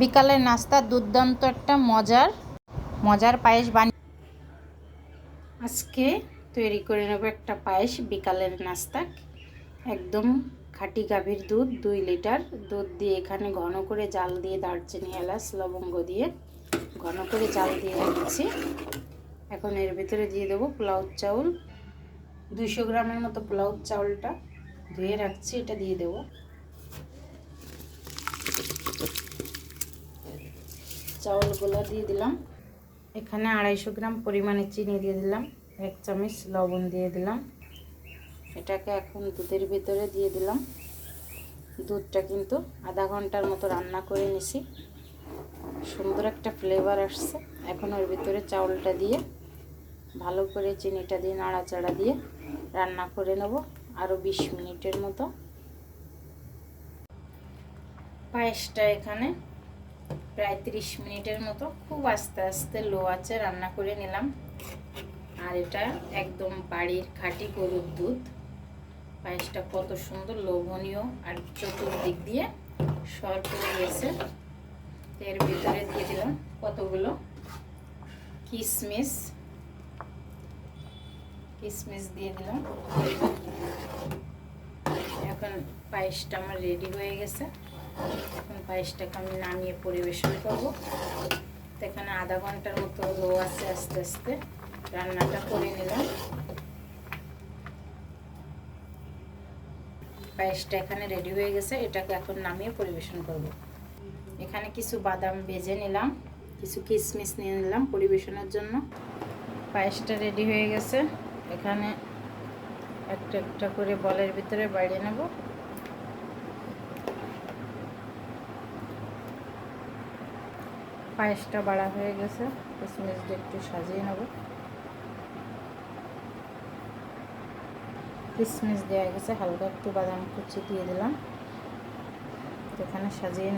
বিকালের নাস্তা দুর্দান্ত একটা মজার মজার পায়েস বানিয়ে আজকে তৈরি করে নেব একটা পায়েস বিকালের নাস্তা। একদম খাঁটি গাভীর দুধ, দুই লিটার দুধ দিয়ে এখানে ঘন করে জাল দিয়ে দারচিনি, এলাচ, লবঙ্গ দিয়ে ঘন করে জাল দিয়ে রেখেছি। এখন এর ভিতরে দিয়ে দেবো পোলাও চাউল। দুইশো গ্রামের মতো পোলাও চাউলটা ধুয়ে রাখছি, এটা দিয়ে দেবো। চাউলগুলো দিয়ে দিলাম। এখানে আড়াইশো গ্রাম পরিমাণে চিনি দিয়ে দিলাম। এক চামচ লবণ দিয়ে দিলাম। এটাকে এখন দুধের ভিতরে দিয়ে দিলাম। দুধটা কিন্তু আধা ঘণ্টার মতো রান্না করে নিছি। সুন্দর একটা ফ্লেভার আসছে। এখন ওর ভিতরে চাউলটা দিয়ে ভালো করে চিনিটা দিয়ে নাড়াচাড়া দিয়ে রান্না করে নেব আরও বিশ মিনিটের মতো। পায়েসটা এখানে প্রায় তিরিশ মিনিটের মতো খুব আস্তে আস্তে লো আছে রান্না করে নিলাম। আর এটা একদম বাড়ির খাঁটি গরুর দুধ। পায়েসটা কত সুন্দর লোভনীয় আর চতুর্দিক দিয়ে সর করে গেছে। এর ভিতরে দিয়ে দিলাম কতগুলো কিশমিশ কিশমিশ দিয়ে দিলাম। এখন পায়েসটা আমার রেডি হয়ে গেছে। পায়েসটাকে আমি নামিয়ে পরিবেশন করব। তো এখানে আধা ঘণ্টার মতো লো আছে আস্তে আস্তে। রান্নাটা করে নিলাম। পায়েসটা এখানে রেডি হয়ে গেছে, এটাকে এখন নামিয়ে পরিবেশন করব। এখানে কিছু বাদাম ভেজে নিলাম, কিছু কিশমিশ নিয়ে নিলাম পরিবেশনের জন্য। পায়েসটা রেডি হয়ে গেছে। এখানে একটা একটা করে বলের ভিতরে বাড়িয়ে নেব। পায়েসটা বাড়া হয়ে গেছে। কিশমিশটা একটু সাজিয়ে নেব। কিসমিস দেওয়া গেছে, হালকা একটু বাদাম কুচি দিয়ে দিলাম। এখানে সাজিয়ে